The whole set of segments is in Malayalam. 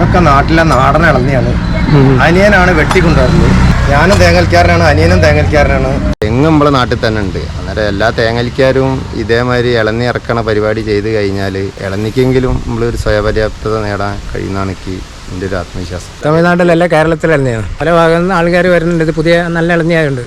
ഇതൊക്കെ നാട്ടിലെ നാടൻ ഇളന്നിയാണ് അനിയനാണ് വെട്ടിക്കൊണ്ടുവരുന്നത്. ഞാനും തേങ്ങൽക്കാരനാണ് അനിയനും തേങ്ങൽക്കാരനാണ്. തെങ്ങ് നമ്മളെ നാട്ടിൽ തന്നെ ഉണ്ട്. അന്നേരം എല്ലാ തേങ്ങൽക്കാരും ഇതേമാതിരി ഇളന്നി ഇറക്കണ പരിപാടി ചെയ്ത് കഴിഞ്ഞാൽ ഇളന്നിക്കെങ്കിലും നമ്മളൊരു സ്വയപര്യാപ്തത നേടാൻ കഴിയുന്നതാണ് എനിക്ക് എന്റെ ഒരു ആത്മവിശ്വാസം. തമിഴ്നാട്ടിലല്ല കേരളത്തിലെ ഇളനിയാണ് പല ഭാഗത്തു നിന്ന് ആൾക്കാർ വരുന്നുണ്ട്. ഇത് പുതിയ നല്ല ഇളനിയായുണ്ട്.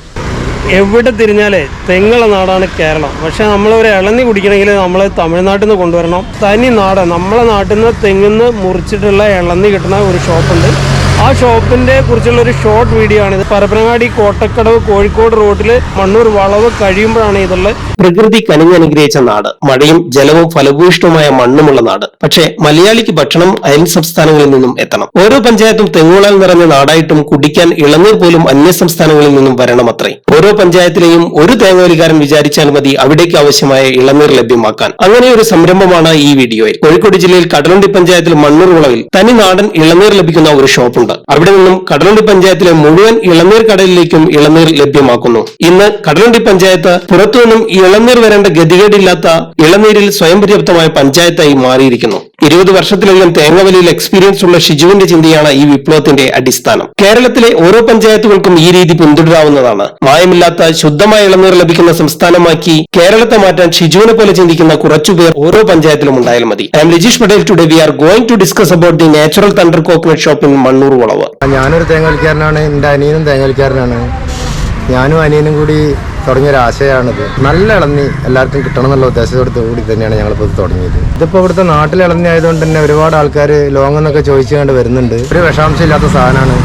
എവിടെ തിരിഞ്ഞാലേ തെങ്ങുള്ള നാടാണ് കേരളം. പക്ഷെ നമ്മൾ ഒരു ഇളനി കുടിക്കണമെങ്കിൽ നമ്മൾ തമിഴ്നാട്ടിൽ നിന്ന് കൊണ്ടുവരണം. തനി നാട്. നമ്മളെ നാട്ടിൽ നിന്ന് തെങ്ങിന്ന് മുറിച്ചിട്ടുള്ള ഇളന്നി കിട്ടുന്ന ഒരു ഷോപ്പുണ്ട് ആ ഷോപ്പിന്റെ കുറിച്ചുള്ള ഒരു ഷോർട്ട് വീഡിയോ ആണ് ഇത്. പരപ്പനങ്ങാടി കോട്ടക്കടവ് കോഴിക്കോട് റോഡിൽ മണ്ണൂർ വളവ് കഴിയുമ്പോഴാണ് ഇതുള്ളത് പ്രകൃതി കനിഞ്ഞനുഗ്രഹിച്ച നാട്. മഴയും ജലവും ഫലഭൂയിഷ്ടമായ മണ്ണുമുള്ള നാട്. പക്ഷേ മലയാളിക്ക് ഭക്ഷണം അയൽ സംസ്ഥാനങ്ങളിൽ നിന്നും എത്തണം. ഓരോ പഞ്ചായത്തും തെങ്ങുകളാൽ നിറഞ്ഞ നാടായിട്ടും കുടിക്കാൻ ഇളനീർ പോലും അന്യ സംസ്ഥാനങ്ങളിൽ നിന്നും വരണമത്രേ ഓരോ പഞ്ചായത്തിലെയും ഒരു തേങ്ങവലിക്കാരൻ വിചാരിച്ചാൽ മതി അവിടേക്ക് ആവശ്യമായ ഇളനീർ ലഭ്യമാക്കാൻ. അങ്ങനെ ഒരു സംരംഭമാണ് ഈ വീഡിയോയിൽ കോഴിക്കോട് ജില്ലയിൽ കടലുണ്ടി പഞ്ചായത്തിൽ മണ്ണൂർ വിളവിൽ തനി നാടൻ ഇളനീർ ലഭിക്കുന്ന ഒരു ഷോപ്പുണ്ട് അവിടെ നിന്നും കടലുണ്ടി പഞ്ചായത്തിലെ മുഴുവൻ ഇളനീർ കടലിലേക്കും ഇളനീർ ലഭ്യമാക്കുന്നു. ഇന്ന് കടലുണ്ടി പഞ്ചായത്ത് പുറത്തുനിന്നും ഇളനീർ വരേണ്ട ഗതികേടില്ലാത്ത ഇളനീരിൽ സ്വയം പര്യാപ്തമായ പഞ്ചായത്തായി മാറിയിരിക്കുന്നു. ഇരുപത് വർഷത്തിലധികം തേങ്ങവലിയിൽ എക്സ്പീരിയൻസ് ഉള്ള ഷിജുവിന്റെ ചിന്തയാണ് ഈ വിപ്ലവത്തിന്റെ അടിസ്ഥാനം. കേരളത്തിലെ ഓരോ പഞ്ചായത്തുകൾക്കും ഈ രീതി പിന്തുടരാവുന്നതാണ്. മായമില്ലാത്ത ശുദ്ധമായ ഇളനീർ ലഭിക്കുന്ന സംസ്ഥാനമാക്കി കേരളത്തെ മാറ്റാൻ ഷിജുവിനെ പോലെ ചിന്തിക്കുന്ന കുറച്ചുപേർ ഓരോ പഞ്ചായത്തിലും ഉണ്ടായാൽ മതി. I'm Rajeesh Patel today we are going to discuss about the natural thunder coconut shop in Mannur Valavu ഞാനൊരു തേങ്ങൽക്കാരനാണ് എന്റെ അനിയനും തേങ്ങൽക്കാരനാണ് ഞാനും അനിയനും കൂടി തുടങ്ങിയൊരു ആശയമാണിത് നല്ല ഇളന്നി എല്ലാവർക്കും കിട്ടണം എന്നുള്ള ഉദ്ദേശത്തോടു കൂടി തന്നെയാണ് ഞങ്ങളിപ്പോൾ ഇത് തുടങ്ങിയത്. ഇതിപ്പോൾ ഇവിടുത്തെ നാട്ടിൽ ഇളന്നി ആയതുകൊണ്ട് തന്നെ ഒരുപാട് ആൾക്കാർ ലോങ് എന്നൊക്കെ ചോദിച്ചുകൊണ്ട് വരുന്നുണ്ട്. ഒരു വിഷാംശം ഇല്ലാത്ത സാധനമാണ്.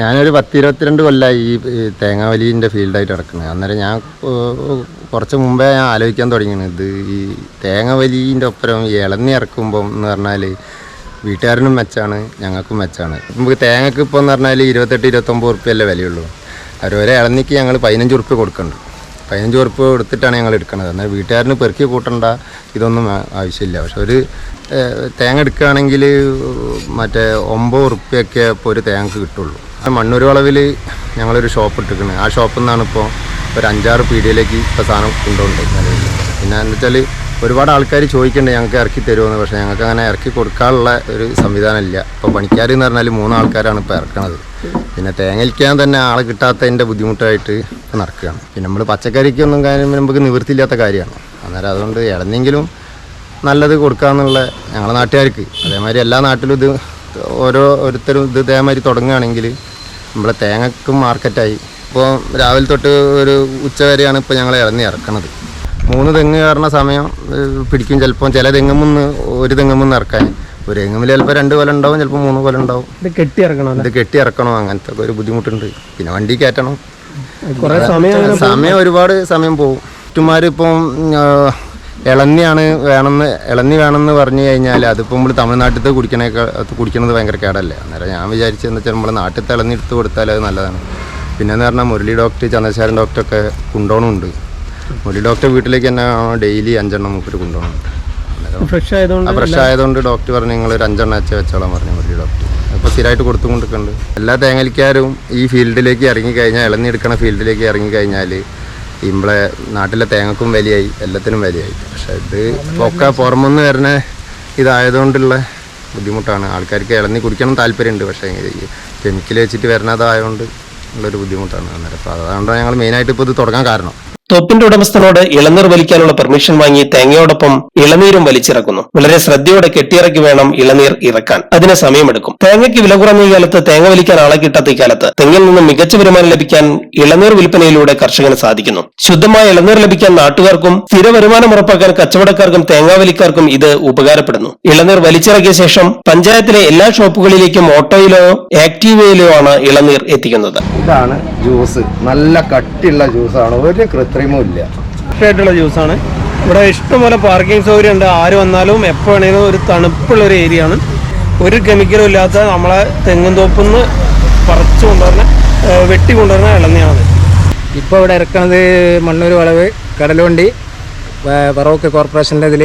ഞാനൊരു പത്ത് ഇരുപത്തിരണ്ട് കൊല്ലമായി ഈ തേങ്ങാവലീന്റെ ഫീൽഡായിട്ട് നടക്കുന്നത് അന്നേരം ഞാൻ കുറച്ച് മുമ്പേ ഞാൻ ആലോചിക്കാൻ തുടങ്ങിയത് ഇത്. ഈ തേങ്ങാവലീന്റെ ഒപ്പരം ഇളന്നി ഇറക്കുമ്പം എന്ന് പറഞ്ഞാൽ വീട്ടുകാരനും മെച്ചാണ് ഞങ്ങൾക്കും മെച്ചാണ്. നമുക്ക് തേങ്ങക്ക് ഇപ്പോൾ എന്ന് പറഞ്ഞാൽ ഇരുപത്തെട്ട് ഇരുപത്തൊമ്പത് ഉറുപ്പ്യല്ലേ വിലയുള്ളൂ. അവർ ഒരേ ഇളന്നിക്ക് ഞങ്ങൾ പതിനഞ്ച് ഉറുപ്പ്യ കൊടുക്കുന്നുണ്ട് പതിനഞ്ച് ഉറുപ്പ് എടുത്തിട്ടാണ് ഞങ്ങൾ എടുക്കുന്നത് എന്നാൽ വീട്ടുകാരന് പെറുക്കി കൂട്ടണ്ട ഇതൊന്നും ആവശ്യമില്ല. പക്ഷെ ഒരു തേങ്ങ എടുക്കുകയാണെങ്കിൽ മറ്റേ ഒമ്പത് ഉറുപ്പ്യൊക്കെ ഇപ്പോൾ ഒരു തേങ്ങക്ക് കിട്ടുള്ളൂ. മണ്ണൂർ വളവിൽ ഞങ്ങളൊരു ഷോപ്പ് ഇട്ടിരിക്കുന്നത് ആ ഷോപ്പിൽ നിന്നാണ് ഇപ്പോൾ ഒരു അഞ്ചാറ് പീടിയയിലേക്ക് ഇപ്പോൾ സാധനം കൊണ്ടുപോകുന്നത് പിന്നെ എന്താ വെച്ചാൽ ഒരുപാട് ആൾക്കാർ ചോദിക്കുന്നുണ്ട് ഞങ്ങൾക്ക് ഇറക്കി തരുമെന്ന് പക്ഷേ ഞങ്ങൾക്ക് അങ്ങനെ ഇറക്കി കൊടുക്കാനുള്ള ഒരു സംവിധാനം ഇല്ല ഇപ്പോൾ പണിക്കാർ എന്ന് പറഞ്ഞാൽ മൂന്ന് ആൾക്കാരാണ് ഇപ്പോൾ ഇറക്കണത്. പിന്നെ തേങ്ങയ്ക്കാൻ തന്നെ ആളെ കിട്ടാത്തതിന്റെ ബുദ്ധിമുട്ടായിട്ട് നടക്കുകയാണ്. പിന്നെ നമ്മൾ പച്ചക്കറിക്കൊന്നും കാര്യം നമുക്ക് നിവൃത്തിയില്ലാത്ത കാര്യമാണ്. അന്നേരം അതുകൊണ്ട് ഇടന്നെങ്കിലും നല്ലത് കൊടുക്കാമെന്നുള്ള ഞങ്ങളുടെ നാട്ടുകാർക്ക്. അതേമാതിരി എല്ലാ നാട്ടിലും ഇത് ഓരോ ഓരോരുത്തരും ഇത് ഇതേമാതിരി തുടങ്ങുകയാണെങ്കിൽ നമ്മളെ തേങ്ങക്കും മാർക്കറ്റായി. ഇപ്പോൾ രാവിലെ തൊട്ട് ഒരു ഉച്ച വരെയാണ് ഇപ്പോൾ ഞങ്ങൾ ഇറങ്ങി ഇറക്കണത്. മൂന്ന് തെങ്ങ് കയറുന്ന സമയം പിടിക്കും ചിലപ്പോൾ ചില തെങ്ങുമെന്ന് ഒരു തെങ്ങുമെന്ന് ഇറക്കാൻ. ഒരു തെങ്ങുമ്മിൽ ചിലപ്പോൾ രണ്ട് കൊല ഉണ്ടാവും ചിലപ്പോൾ മൂന്ന് കൊല ഉണ്ടാവും. ഇത് കെട്ടി ഇറക്കണം ഇത് കെട്ടി ഇറക്കണം? അങ്ങനത്തെ ഒരു ബുദ്ധിമുട്ടുണ്ട്. പിന്നെ വണ്ടി കയറ്റണം. സമയം സമയം ഒരുപാട് സമയം പോകും. ആ, ഇളന്നിയാണ് വേണമെന്ന് ഇളന്നി വേണമെന്ന് പറഞ്ഞു കഴിഞ്ഞാൽ അതിപ്പോൾ നമ്മൾ തമിഴ്നാട്ടിലത്തെ കുടിക്കണേക്കാൾ കുടിക്കുന്നത് ഭയങ്കര കേടല്ലേ. അന്നേരം ഞാൻ വിചാരിച്ചതെന്ന് വെച്ചാൽ നമ്മൾ നാട്ടിലത്തെ ഇളന്നി എടുത്ത് കൊടുത്താൽ അത് നല്ലതാണ്. പിന്നെന്ന് പറഞ്ഞാൽ മുരളി ഡോക്ടർ ചന്ദ്രശേഖരൻ ഡോക്ടറൊക്കെ കൊണ്ടുപോകണമുണ്ട് മുരളി ഡോക്ടർ വീട്ടിലേക്ക് തന്നെ ഡെയിലി അഞ്ചെണ്ണം മൂപ്പര് കൊണ്ടുപോകണം. ഫ്രഷ് ആയതുകൊണ്ട് ഫ്രഷ് ആയതുകൊണ്ട് ഡോക്ടർ പറഞ്ഞു നിങ്ങൾ ഒരു അഞ്ചെണ്ണം അച്ച വെച്ചോളാൻ പറഞ്ഞു ഒരു ഡോക്ടർ. അപ്പോൾ സ്ഥിരമായിട്ട് കൊടുത്തുകൊണ്ടിരിക്കുന്നുണ്ട്. എല്ലാ തേങ്ങലിക്കാരും ഈ ഫീൽഡിലേക്ക് ഇറങ്ങിക്കഴിഞ്ഞാൽ കഴിഞ്ഞാൽ എടുക്കണ ഫീൽഡിലേക്ക് ഇറങ്ങിക്കഴിഞ്ഞാൽ നമ്മളെ നാട്ടിലെ തേങ്ങക്കും വിലയായി എല്ലാത്തിനും വിലയായി. പക്ഷെ ഇത് ഒക്കെ പുറമെന്ന് വരുന്ന ഇതായതുകൊണ്ടുള്ള ബുദ്ധിമുട്ടാണ്. ആൾക്കാർക്ക് ഇളന്നി കുടിക്കണം താല്പര്യമുണ്ട്. പക്ഷേ കെമിക്കൽ വെച്ചിട്ട് വരുന്നതായതുകൊണ്ട് ഉള്ളൊരു ബുദ്ധിമുട്ടാണ്. അന്നേരം അപ്പോൾ അതുകൊണ്ടാണ് ഞങ്ങൾ മെയിനായിട്ട് ഇപ്പോൾ ഇത് തുടങ്ങാൻ കാരണം. തൊപ്പിന്റെ ഉടമസ്ഥനോട് ഇളനീർ വലിക്കാനുള്ള പെർമിഷൻ വാങ്ങി തേങ്ങയോടൊപ്പം ഇളനീരും വലിച്ചിറക്കുന്നു. വളരെ ശ്രദ്ധയോടെ കെട്ടിയിറക്കി വേണം ഇളനീർ ഇറക്കാൻ. അതിന് സമയമെടുക്കും. തേങ്ങയ്ക്ക് വില കുറഞ്ഞ ഈ കാലത്ത് തേങ്ങ വലിക്കാൻ ആളെ കിട്ടാത്ത ഇക്കാലത്ത് കാലത്ത് തെങ്ങിൽ നിന്ന് മികച്ച വരുമാനം ലഭിക്കാൻ ഇളനീർ വിൽപ്പനയിലൂടെ കർഷകന് സാധിക്കുന്നു. ശുദ്ധമായ ഇളനീർ ലഭിക്കാൻ നാട്ടുകാർക്കും സ്ഥിര വരുമാനം ഉറപ്പാക്കാൻ കച്ചവടക്കാർക്കും തേങ്ങാവലിക്കാർക്കും ഇത് ഉപകാരപ്പെടുന്നു. ഇളനീർ വലിച്ചിറക്കിയ ശേഷം പഞ്ചായത്തിലെ എല്ലാ ഷോപ്പുകളിലേക്കും ഓട്ടോയിലോ ആക്ടീവയിലോ ആണ് ഇളനീർ എത്തിക്കുന്നത്. ഇതാണ് ജ്യൂസ്. നല്ല കട്ടിയുള്ള ജ്യൂസാണ്. ഒരു കൃത്രിമവും ഇല്ല. ആയിട്ടുള്ള ജ്യൂസാണ്. ഇവിടെ ഇഷ്ടംപോലെ പാർക്കിംഗ് സൗകര്യം ഉണ്ട് ആര് വന്നാലും എപ്പോൾ വേണേലും ഒരു തണുപ്പുള്ള ഒരു ഏരിയ ആണ്. ഒരു കെമിക്കലും ഇല്ലാത്ത നമ്മളെ തെങ്ങും തോപ്പിന്ന് പറിച്ചു കൊണ്ടുവരുന്ന വെട്ടി കൊണ്ടുവരുന്ന ഇളനിയാണ് ഇപ്പോൾ ഇവിടെ ഇറക്കുന്നത് മണ്ണൂർ വളവ് കടലുവണ്ടി പറവൊക്കെ കോർപ്പറേഷന്റെ ഇതിൽ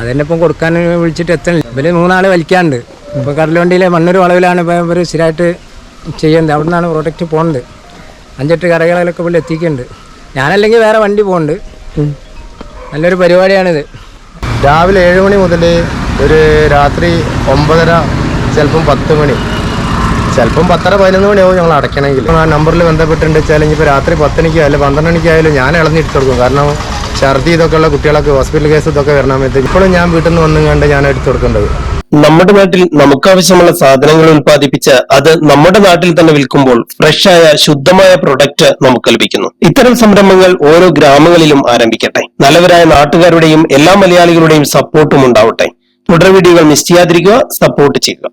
അതെന്നെ ഇപ്പം കൊടുക്കാൻ വിളിച്ചിട്ട് എത്തണില്ല ഇവർ മൂന്നാൾ വലിക്കാണ്ട് ഇപ്പോൾ കടലുവണ്ടിയിലെ മണ്ണൂർ വളവിലാണ് ഇപ്പോൾ ഇവർ സ്ഥിരമായിട്ട് ചെയ്യുന്നത്. അവിടെ നിന്നാണ് പ്രൊഡക്റ്റ് പോകുന്നത് അഞ്ചെട്ട് കടകളിലൊക്കെ പുള്ളി എത്തിക്കുന്നുണ്ട്. ഞാനല്ലെങ്കിൽ വേറെ വണ്ടി പോകുന്നുണ്ട് നല്ലൊരു പരിപാടിയാണിത്. രാവിലെ ഏഴ് മണി മുതൽ ഒരു രാത്രി ഒമ്പതര ചിലപ്പം പത്ത് മണി. ചിലപ്പം പത്തര പതിനൊന്ന് മണിയാവും ഞങ്ങൾ അടയ്ക്കണമെങ്കിൽ ആ നമ്പറിൽ ബന്ധപ്പെട്ടിട്ടുണ്ട് വെച്ചാൽ ഇനിയിപ്പോൾ രാത്രി പത്തണിക്കോ അല്ലെങ്കിൽ പന്ത്രണ്ട് മണിക്കായാലും ഞാൻ ഇളഞ്ഞിട്ട് കൊടുക്കും. കാരണം ഛർദി ഇതൊക്കെയുള്ള കുട്ടികളൊക്കെ ഹോസ്പിറ്റൽ കേസ് ഇതൊക്കെ വരണമെന്ന് ഇപ്പോഴും ഞാൻ വീട്ടിൽ നിന്ന് വന്നും കണ്ട് ഞാൻ എടുത്തു കൊടുക്കേണ്ടത്. നമ്മുടെ നാട്ടിൽ നമുക്ക് ആവശ്യമുള്ള സാധനങ്ങൾ ഉൽപ്പാദിപ്പിച്ച് അത് നമ്മുടെ നാട്ടിൽ തന്നെ വിൽക്കുമ്പോൾ ഫ്രഷായ ശുദ്ധമായ പ്രൊഡക്റ്റ് നമുക്ക് ലഭിക്കുന്നു. ഇത്തരം സംരംഭങ്ങൾ ഓരോ ഗ്രാമങ്ങളിലും ആരംഭിക്കട്ടെ. നല്ലവരായ നാട്ടുകാരുടെയും എല്ലാ മലയാളികളുടെയും സപ്പോർട്ടും ഉണ്ടാവട്ടെ. തുടർ വീഡിയോകൾ മിസ് ചെയ്യാതിരിക്കുക സപ്പോർട്ട് ചെയ്യുക.